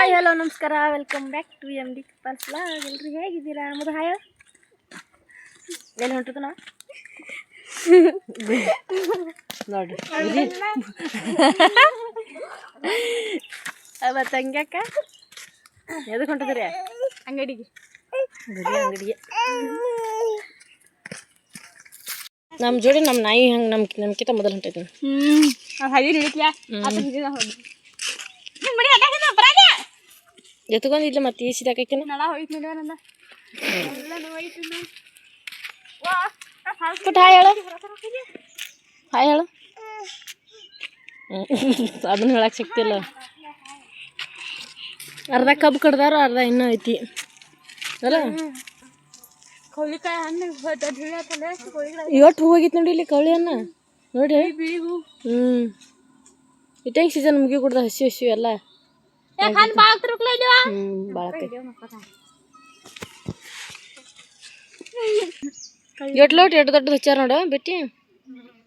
Hi hello ನಮಸ್ಕಾರ. Welcome back to M D couples vlog ಎಲ್ರು ಹೇಗಿದ್ದೀರಾ? ಮೊದಲು ಹಾಯ್ ಎಲ್ಲಿ ಹೊಂಟದ ನಾವು? ನೋಡ್ರಿ ಅವತ್ತು ಹಂಗ್ಯಾಕ ಎದಕ್ಕೆ ಹೊಂಟದ್ರಿ? ಅಂಗಡಿಗೆ. ಗುಡಿ ಅಂಗಡಿಗೆ. ನಮ್ಮ ಜೋಡಿ ನಮ್ಮ ನಾಯಿ ಹಂಗೆ ನಮ್ಮ ನಮ್ಕಿತ ಮೊದಲು ಹೊಂಟೈತಿ. ಹ್ಞೂ ಹಳಿ ಹಿಡಿತ್ಯಾ ಎತ್ಕೊಂಡಿಲ್ಲ ಮತ್ತೆ ಈ ಸಿದಾಕಿನ ನಳ ಹೋಯ್ತು ನಂದ ಪುಟ್ಟ ಹಾಯ್ ಹೇಳು. ಹಾಯ್ ಹೇಳು. ಅದನ್ನ ಹೇಳಕ್ಕೆ ಸಿಕ್ತಿಲ್ಲ ಅರ್ಧ ಕಬ್ಬು ಕಡ್ದಾರ ಅರ್ಧ ಇನ್ನೂ ಐತಿ. ಅಲ್ಲ? ಇವತ್ತು ಹೂ ಹೋಗಿತ್ತು ನೋಡಿ ಇಲ್ಲಿ ಕವಳಿ ಅನ್ನ ನೋಡಿ. ಹ್ಞೂ ಇಟ್ಟಂಗೆ ಸೀಸನ್ ಮುಗಿ ಕೊಡ್ದ ಹಸಿ ಹಸಿ ಎಲ್ಲ ಯಾಕೆ ಹಣ್ಣು ಭಾಳ ತಿರುಗ್ಲ ಭಾಳ ಎಟ್ ಲೋಟ್ ಎಟ್ ದೊಡ್ಡದು ಹಚ್ಚಾರ ನೋಡ ಬಿಟ್ಟಿ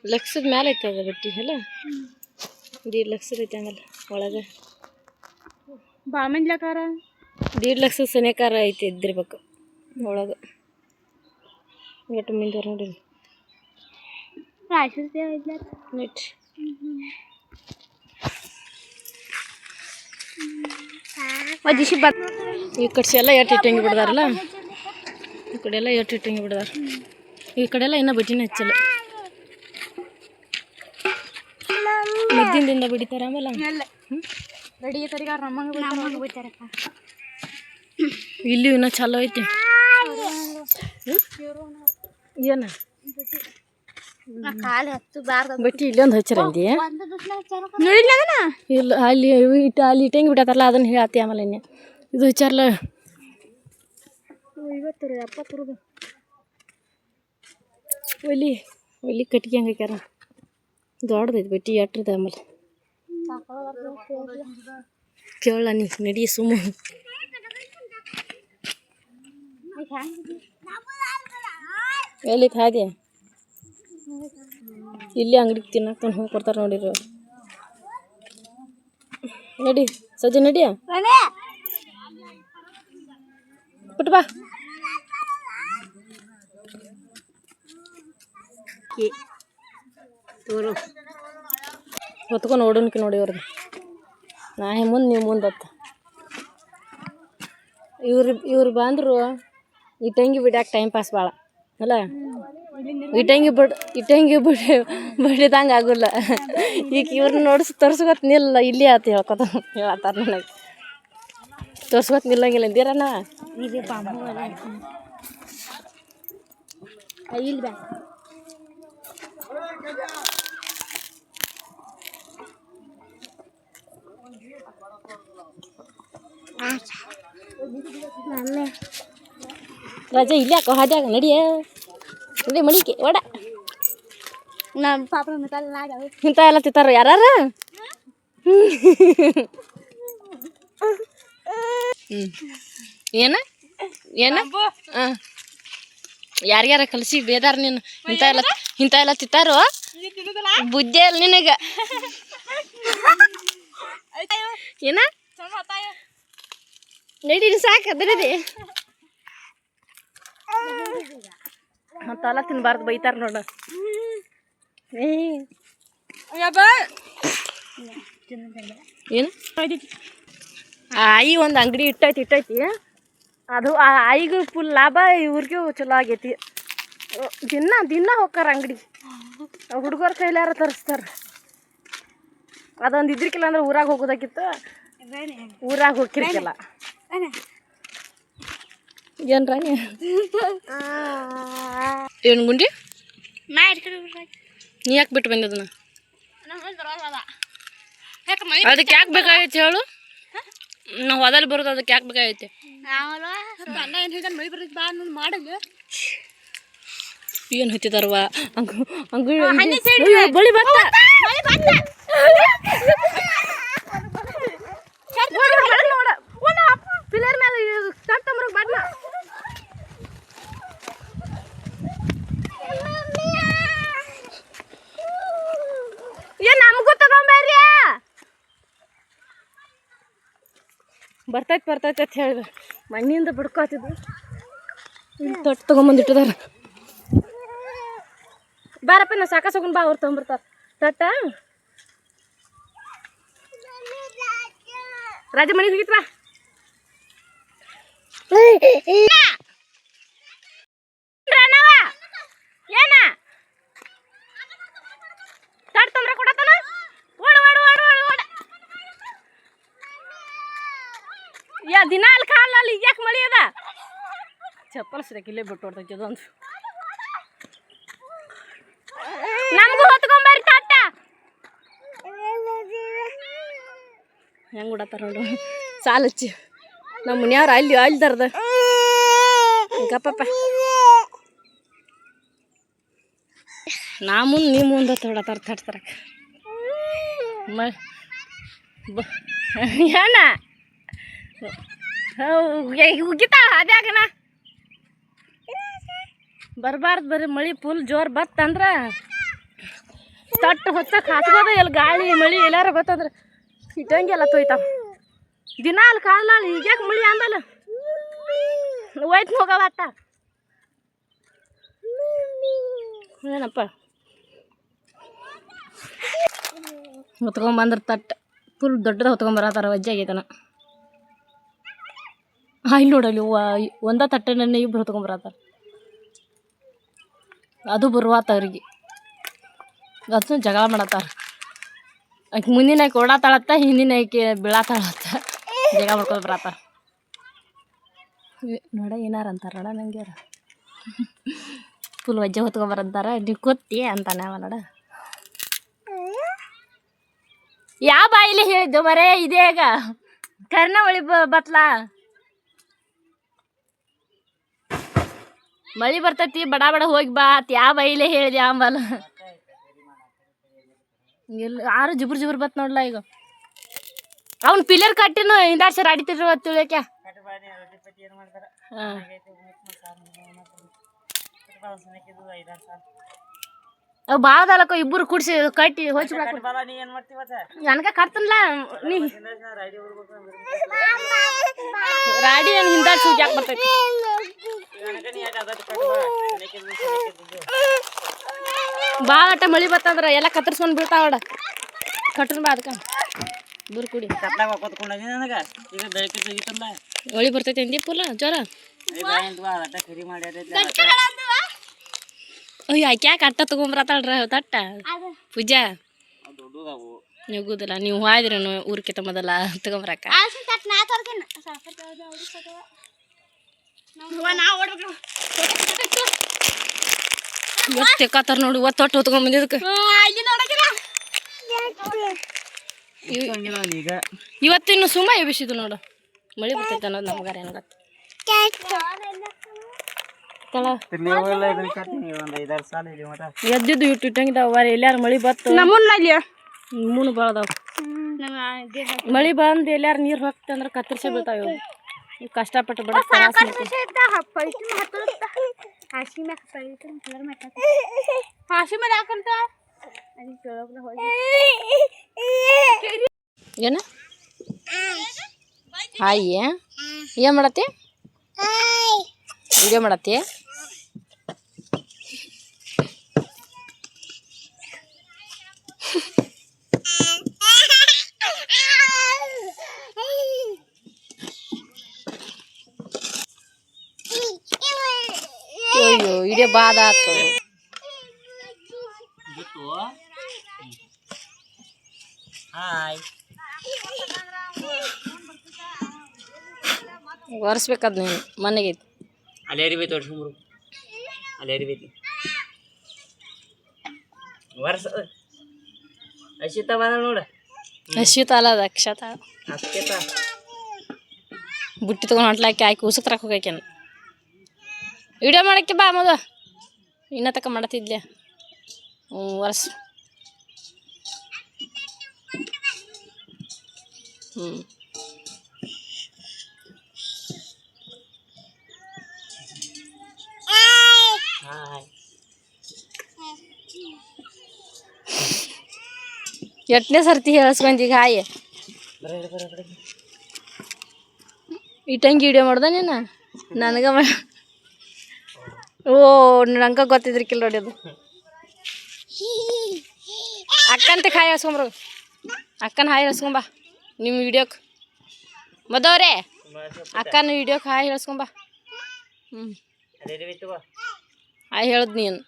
ಲಕ್ಷದ ಮೇಲೆ ಐತೆ ಅದ ಬಿಟ್ಟಿ ಅಲ್ಲ ದೀಡ್ ಲಕ್ಷದ ಐತೆ ಆಮೇಲೆ ಒಳಗೆ ಭಾಳ ಮಂದ್ಲಕಾರ ದೀಡ್ ಲಕ್ಷದ ಸನೇಕಾರ ಐತಿ ಇದ್ದಿರ್ಬೇಕು ಒಳಗೆ ಎಷ್ಟು ಮುಂದೆ ನೋಡಿರಿ ರಾಶಿ ನೆಟ್ ಅದಿಶಿ ಬತ್ ಈ ಕಡೆ ಎಲ್ಲ ಎಟ್ಟು ಇಟ್ಟಂಗೆ ಬಿಡ್ದಾರಲ್ಲ? ಈ ಕಡೆ ಎಲ್ಲ ಎಟ್ಟು ಇಟ್ಟಂಗೆ ಬಿಡ್ದಾರ. ಈ ಕಡೆ ಎಲ್ಲ ಇನ್ನೂ ಬಡ್ಡಿನ ಹೆಚ್ಚಲ್ಲ. ಮದ್ದಿಂದಿಂದ ಬಿಡಿತಾರ ಆಮೇಲೆ? ರೆಡಿ ತರಿಗಾರ ಇಲ್ಲಿ ಇನ್ನೂ ಚಲೋ ಐತಿ. ಏನ? ಬಟ್ಟಿ ಇಲ್ಲೊಂದು ಹಚ್ಚಾರ ಅಂದಿ ನೋಡಿಲ್ಲ ಅದನ್ನ ಇಲ್ಲ ಅಲ್ಲಿ ಇಟ್ಟು ಅಲ್ಲಿ ಇಟ್ಟಂಗೆ ಬಿಡತ್ತಾರಲ್ಲ ಅದನ್ನ ಹೇಳತ್ತಿ ಆಮೇಲೆ ಇನ್ನು. ಇದು ಹಚ್ಚಾರಲ್ಲ ಐವತ್ತು ರೀ ಎಪ್ಪತ್ತು ರೂಪಾಯಿ ಒಲಿ ಒಲಿ ಕಟ್ಗೆ ಹಂಗೆ ಹಾಕ್ಯಾರ. ದೊಡ್ಡದೈತಿ ಬಟ್ಟಿ ಎಟ್ರದ ಆಮೇಲೆ. ಕೇಳ ನೀ ನಡಿ ಸುಮ್ಮ ಎಲ್ಲಿ ಹಾದಿ ಇಲ್ಲಿ ಅಂಗಡಿಗೆ ತಿನ್ನಕ್ಕೆ ಹೋಗಿ ಕೊಡ್ತಾರೆ ನೋಡಿರು ನಡಿ ಸಜ್ಜೆ ನಡಿಯ ಬಿಟ್ಟು ಬಾ. ತೋರು. ಹೊತ್ಕೊಂಡು ಓಡೋನ್ಕಿ ನೋಡಿ ಅವ್ರಿಗೆ ನಾ ಮುಂದೆ ನೀವು ಮುಂದೆ ಅತ್ತ ಇವ್ರು ಇವ್ರು ಬಂದರು ಈ ತಂಗಿ ಬಿಡಾಕ ಟೈಮ್ ಪಾಸ್ ಭಾಳ ಅಲ್ಲ? ಇಟ್ಟಂಗಿ ಬಿಡ್ ಇಟ್ಟಂಗಿ ಬಿಡ್ ಬಡಿದಂಗೆ ಆಗೋಲ್ಲ. ಈಗ ಇವ್ರನ್ನ ನೋಡಿಸಿ ತೋರ್ಸ್ಕೊತ್ ನಿಲ್ಲ ಇಲ್ಲಿ ಆತ ಹೇಳ್ಕೊತ ಹೇಳತ್ತಾರ ನನಗೆ. ತೋರ್ಸ್ಕೊತ್ ನಿಲ್ಲಂಗಿಲ್ಲ ಅಂದಿರಣ್ಣ ರಜೆ ಇಲ್ಲಿ ಯಾಕೋ ಹಾದ್ಯಾಗ ನಡಿಯ. ನಡಿ ಮಡಿಕೆ ಒಡ ನಮ್ಮ ಪಾಪ ಇಂಥ ಎಲ್ಲ ತಿಂತಾರ ಯಾರು ಏನ? ಏನ? ಹಾಂ. ಯಾರ್ಯಾರ ಕಲಸಿ ಬೇದಾರ ನೀನು ಇಂಥ ಎಲ್ಲ ಇಂಥ ಎಲ್ಲ ತಿಂತಾರೋ? ಬುದ್ಧಿ ಅಲ್ಲ ನಿನಗ. ಏನ? ನಡೀರಿ ಸಾಕು ಅದರದಿ ಮತ್ತೆಲ್ಲ ತಿನ್ಬಾರ್ದು ಬೈತಾರ ನೋಡ. ಏನು? ಆಯಿ ಒಂದು ಅಂಗಡಿ ಇಟ್ಟೈತಿ ಇಟ್ಟೈತಿ. ಅದು ಆ ಆಯಿಗೂ ಫುಲ್ ಲಾಭ ಇವ್ರಿಗೂ ಚಲೋ ಆಗೈತಿ. ದಿನ ದಿನ ಹೋಗ್ತಾರ ಅಂಗಡಿ. ಹುಡುಗರ ಕೈಲಾರ ತರಿಸ್ತಾರ? ಅದೊಂದು ಇದ್ರಿಕಿಲ್ಲ ಅಂದ್ರೆ ಊರಾಗ ಹೋಗೋದಾಗಿತ್ತು. ಊರಾಗ ಏನ್ರ ಏನು ಗುಂಡಿ? ನಾ ಯಾಕೆ ಬಿಟ್ಟು ಬಂದೆ ಅದನ್ನ ನಮ್ಮ ಯಾಕೆ ಮೈ ಅದಕ್ಕೆ ಯಾಕೆ ಬೇಕಾಗೈತಿ ಹೇಳು? ನಾವು ಹೊದಲ್ಲಿ ಬರೋದು ಅದಕ್ಕೆ ಯಾಕೆ ಬೇಕಾಗೈತಿ? ಏನು ಏನು ಹತ್ತಿದಾರವ ಅಂಗು ಬಳಿ ಬತ್ತ ಮೈ ಬಂದ ಪಿಲ್ಲರ್ ಮೇಲೆ ತಟ್ಟಂಬ್ರಿಗೆ ಬಣ್ಣ ಏನ್ ನಮಗೂ ತಗೊಂಬರ್ರಿ ಬರ್ತೈತೆ ಬರ್ತೈತೆ ಅಂತ ಹೇಳಿದ್ರು ಮಣ್ಣಿಂದ ಬಿಡ್ಕೋತಿದ್ರು ಇಲ್ಲಿ ತೊಟ್ಟು ತೊಗೊಂಬಂದಿಟ್ಟಿದಾರ ಬಾರಪ್ಪ, ನಾ ಸಾಕ ಹೋಗೋಣ ಬಾ, ಅವ್ರು ತೊಗೊಂಬರ್ತಾರ. ತಟ್ಟ? ರಾಜ ಮನೆಗೆ ಹೋಗಿತ್ತು ಏನ ಯಾ, ದಿನ ಅಲ್ಲಿ ಕಾಲಲ್ಲಿ ಯಾಕೆ ಮಳಿ ಅದ? ಚಪ್ಪಲ್ ಸರಿಯಾಗಿ ಇಲ್ಲೇ ಬಿಟ್ಟು ಹೊಡ್ತೈತಿ ಅದೊಂದು ನಮಗೂ ಹೊತ್ಕೊಂಬರಿ ತಾಟ ಹೆಂಗ್ ಬಿಡತ್ತಾರ ನೋಡು. ಸಾಲಚ್ಚಿ ನಮ್ಮ ಮನೆಯವ್ರ ಅಲ್ಲಿ ಅಲ್ಲಿ ತರ್ದ ಗಪ್ಪಪ್ಪ. ನಾ ಮುಂದೆ ನೀ ಮುಂದೆ ತೊಡತಾರ ತಟ್ತಾರ ಮ ಏನ? ಉಗಿತಾ ಅದ್ಯಾಗನ ಬರಬಾರ್ದು ಬರೀ ಮಳಿ ಫುಲ್ ಜೋರು ಬತ್ತಂದ್ರೆ ತಟ್ಟು ಹೊತ್ತಕ್ಕೆ ಹಾಕ್ಬೋದ ಎಲ್ಲಿ ಗಾಳಿ, ಮಳಿ ಎಲ್ಲಾರ ಬತ್ತಂದ್ರೆ ಇಟ್ಟಂಗೆಲ್ಲ ತೊಯ್ತಾವ. ದಿನ ಅಲ್ಲಿ ಕಾಲ ಈಗ್ಯಾಕೆ ಮಳಿ ಅಂದಲ್ಲ. ಹೋಯ್ತು ಹೋಗವತ್ತ ಏನಪ್ಪ? ಹೊತ್ಕೊಂಬಂದ್ರೆ ತಟ್ಟು ಫುಲ್ ದೊಡ್ಡದ ಹೊತ್ಕೊಂಬರತ್ತಾರ, ವಜ್ಜೆ ಆಗೈತನ. ಹಾಂ ಇಲ್ಲಿ ನೋಡಲ್ಲಿ ಒಂದ ತಟ್ಟೆನೇ ಇಬ್ರು ಹೊತ್ಕೊಂಬರತ್ತಾರ. ಅದು ಬರುವಾತ ಅವ್ರಿಗೆ. ಅದನ್ನು ಜಗಳ ಮಾಡತ್ತಾರ. ಆಕೆ ಮುಂದಿನ ಆಕೆ ಓಡಾತಾಳತ್ತ, ಹಿಂದಿನ ಆಕೆ ಬೀಳಾತಾಳತ್ತ. ಜಗಳ ಮಾಡ್ಕೊಂಡು ಬರತ್ತಾರ. ನೋಡ, ಏನಾರ ಅಂತಾರ ನೋಡ ನಂಗೆ ಫುಲ್ ವಜ್ಜೆ ಹೊತ್ಕೊಂಬರಂತಾರ. ನೀವು ಕೊತ್ತಿ ಅಂತಾನೆ ಅವ ನೋಡ. ಯಾವ ಬಾಯಿಲಿ ಹೇಳಿದ್ದು ಮರೇ ಇದೇಗ ಕರ್ನಾವಳಿ ಬ, ಬತ್ಲಾ? ಮಳಿ ಬರ್ತೈತಿ ಬಡ ಬಡ ಹೋಗಿ ಬಾ ಅತ್ ಯಾವ ಬೈಲೆ ಹೇಳಿದೆ ಆಂಬಲ್ಲ ಇಲ್ಲ ಯಾರು ಜುಬ್ರು ಜುಬ್ರು ಬತ್ ನೋಡ್ಲ ಈಗ. ಅವ್ನು ಪಿಲ್ಲರ್ ಕಟ್ಟಿನು ಹಿಂದಾಡ್ ಸರ್ ಅಡಿತಿರು ತಿಳ್ಯಾಕ. ಹಾಂ. ಅವು ಭಾಳದಲ್ಲಕ್ಕ ಇಬ್ಬರು ಕುಡಿಸಿ ಕಟ್ಟಿ ಹೋಚಿ ನನಗೆ ಕಟ್ತನ್ಲ? ನೀ ರಾಡಿ ಏನು ಹಿಂದಾಡ್ ಸೂಜಿ ಯಾಕೆ ಬರ್ತೈತಿ. ಭಾಳ ಅಟ್ಟ ಮಳಿ ಬತ್ತಂದ್ರ ಎಲ್ಲ ಕತ್ತರಿಸ್ಕೊಂಡು ಬೀಳ್ತಾವ ನೋಡ. ಬಾ ಅದಕ್ಕೆ ಬುರ್ ಕುಡಿ. ಈಗ ಬೆಳಗ್ಗೆ ತೆಗಿತಲ್ಲ ಬರ್ತೈತಿ ಪುಲ್ಲ, ಜ್ವರ? ಅಯ್ಯ ಆಕ್ಯಾಕ ಅಟ್ಟ ತಗೊಂಬರತ್ತಾಳ್ರ, ತಟ್ಟ? ಪೂಜಾ? ನಿಗುದಿಲ್ಲ, ನೀವು ಹಾಯ್ದ್ರೇನು ಊರ್ಕಿತ ಮೊದಲ ತಗೊಂಬರಕ್ಕ ಎಷ್ಟು ತೆಕ್ಕಾತಾರ ನೋಡಿ ಒತ್ತೊಟ್ಟು ಹೊತ್ಕೊಂಡ್ ಬಂದಿದ್ದಕ್ಕೆ. ಈಗ. ಇವತ್ತಿನ್ನು ಸುಮ್ಮ ಎಬ್ಬಿಸಿದ್ದು ನೋಡು. ಮಳಿ ಬರ್ತೈತೆ ಅನ್ನೋದು ನಮ್ಗಾರ ಏನು ಗೊತ್ತು ತಳ ಇದನ್ನ ಕಟ್ತೀನಿ ಒಂದು ಐದಾರು ಸಾಲ ಇದೆ ಮಟ ಎದ್ದಿದ್ದು ಇಟ್ಟು ಇಟ್ಟಂಗಿದಾವ ಎಲ್ಲಾರು ಮಳಿ ಬತ್ತು? ನಮ್ಮನ್ನ ಮೂನು ಬಾಳದಾವ ಮಳಿ ಬಂದು ಎಲ್ಲಾರು ನೀರು ಹೋಗ್ತಂದ್ರೆ ಕತ್ತರಿಸಿ ಬೀಳ್ತಾವ ಇವು ಇವ್ ಕಷ್ಟಪಟ್ಟು ಬಡ ಹಾಸಿ ಮ್ಯಾಗ ಕಲರ್ ಮ್ಯಾಗ ಹಾಸಿ ಮೇಲೆ ಹಾಕಂತ ಏನ ಹಾಯ್ ಏನು ಮಾಡತ್ತಿ ವಿಡಿಯೋ ಮಾಡತ್ತಿ ಅಯ್ಯೋ ವಿಡಿಯೋ ಬಾದ ಆತು ಬಿತ್ತು ಹಾಯ್ ಒರೆಸ್ಬೇಕದ್ ನೀನು ಮನೆಗೆ ಅಲ್ಲಿ ಅರಿಬೇಕು ತೋರ್ಸ್ಕೊಂಬ್ರು ಅಲ್ಲಿ ಅರಿಬೇಕು ವರ್ಷ ಅಶಿತ ಬಂದ ನೋಡ ಹಸಿತ ಅಲ್ಲ ಅದು ಅಕ್ಷತ ಅಷ್ಟೇತ ಬುಟ್ಟಿ ತೊಗೊಂಡು ಹೊಂಟ್ಲಾಕಿ ಆಕಿ ಉಸುಕ್ ತರಕ್ಕೆ ಹೋಗಾಕ್ಯಾನ ವಿಡಿಯೋ ಮಾಡಕ್ಕೆ ಬಾ ಮಗ. ಇನ್ನ ತಕ ಮಾಡತ್ತಿದ್ಲೆ. ಹ್ಞೂ ವರ್ಷ ಹ್ಞೂ. ಹಾಯ್. ಎಟ್ಟನೇ ಸರ್ತಿ ಹೇಳಿಸ್ಕೊಂಡಿ ಈಗ ಹಾಯ್. ಬರ ಬರ ಬರ ಇಟ್ಟಂಗಿ ವಿಡಿಯೋ ಮಾಡ್ದ ನೀನು? ನನಗೆ ಮಾ ಓ ನಂಗೆ ಗೊತ್ತಿದ್ರಿಕಿಲ್ಲ ನೋಡಿ ಅದು. ಅಕ್ಕಂತ ಹಾಯ್ ಹಸ್ಕೊಂಬ್ರು. ಅಕ್ಕನ ಹಾಯ್ ಹಸ್ಕೊಂಬ ನಿಮ್ಮ ವಿಡಿಯೋಕ್ಕೆ ಮದವ್ರೆ ಅಕ್ಕನ ವಿಡಿಯೋಕ್ಕೆ ಹಾಯ್ ಹೇಳ್ಸ್ಕೊಂಬ. ಹ್ಞೂ ಹಾಯ್ ಹೇಳದ್ ನೀನು.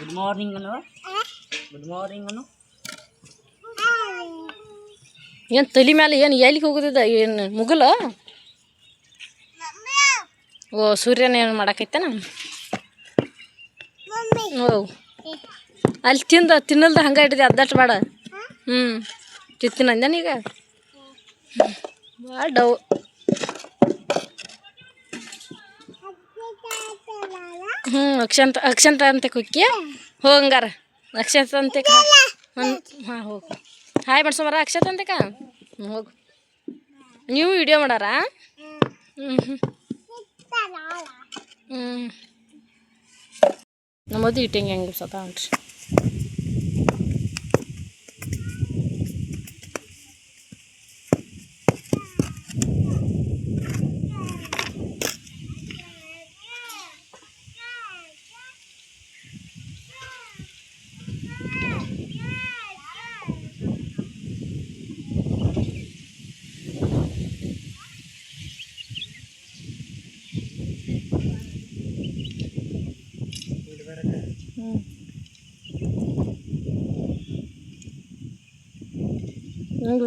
ಗುಡ್ ಮಾರ್ನಿಂಗ್ ಅನ್ನು ಗುಡ್ ಮಾರ್ನಿಂಗ್ ಅನ್ನು ಏನು ತಲೆ ಮೇಲೆ ಏನು ಎಲ್ಲಿಗೆ ಹೋಗೋದಿದ? ಏನು ಮುಗಲ? ಓ, ಸೂರ್ಯನ ಏನು ಮಾಡಾಕೈತನ? ಓ, ಅಲ್ಲಿ ತಿಂದ, ತಿನ್ನಲ್ದ ಹಂಗೆ ಇಟ್ಟಿದೆ ಅದ್ದಟ್ಟು ಬೇಡ. ಹ್ಞೂ ತಿತ್ತಿನ ಅಂದೇನೀಗ ಭಾಳ ಡವ್ ಹ್ಞೂ ಅಕ್ಷಂತ ಅಕ್ಷಂತ ಅಂತ ಕುಕ್ಕಿ ಹೋಗಂಗಾರ ಅಕ್ಷಂತ ಅಂತ ಹಾಂ, ಹೋಗು. ಹಾಯ್ ಮಾಡ್ಸೋಮರ ಅಕ್ಷತ ಅಂತಕ ಹ್ಞೂ ಹೋಗು. ನೀವು ವಿಡಿಯೋ ಮಾಡಾರ? ಹ್ಞೂ ಹ್ಞೂ ಹ್ಞೂ ನಮ್ಮದು ಇಟ್ಟಂಗೆ ಹೆಂಗೆ ಸತ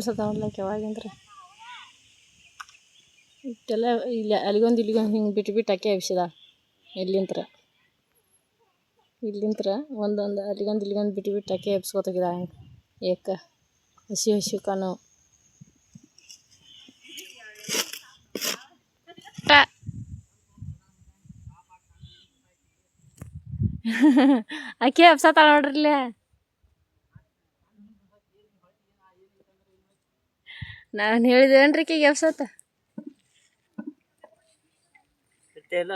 ಸತ ಹೊಡ್ಲಕ್ಕೆ ಯಾವಾಗಿಂದ್ರೆ. ಇಷ್ಟೆಲ್ಲ ಇಲ್ಲಿ ಅಲ್ಲಿಗೊಂದು ಇಲ್ಲಿಗೊಂದು ಹಿಂಗೆ ಬಿಟ್ಟು ಬಿಟ್ಟು ಅಕ್ಕಿ ಎಬ್ಸಿದ ಇಲ್ಲಿಂತ್ರ ಇಲ್ಲಿಂತ್ರ ಒಂದೊಂದು ಅಲ್ಲಿಗೊಂದು ಇಲ್ಲಿಗೊಂದು ಬಿಟ್ಟು ಬಿಟ್ಟು ಅಕ್ಕಿ ಎಬ್ಸ್ಕೊತಾಗಿದ ಹಂಗೆ ಏಕ ಹಸಿ ಹಸಿ ಕಾನು ಟ ಅಕ್ಕಿ ಎಬ್ಸತ್ತಾಳ ನೋಡ್ರಿಲ್ಲೇ ನಾನು ಹೇಳಿದೇನ್ರಿ ಅಕ್ಕಿಗೆ ಇಲ್ಲ?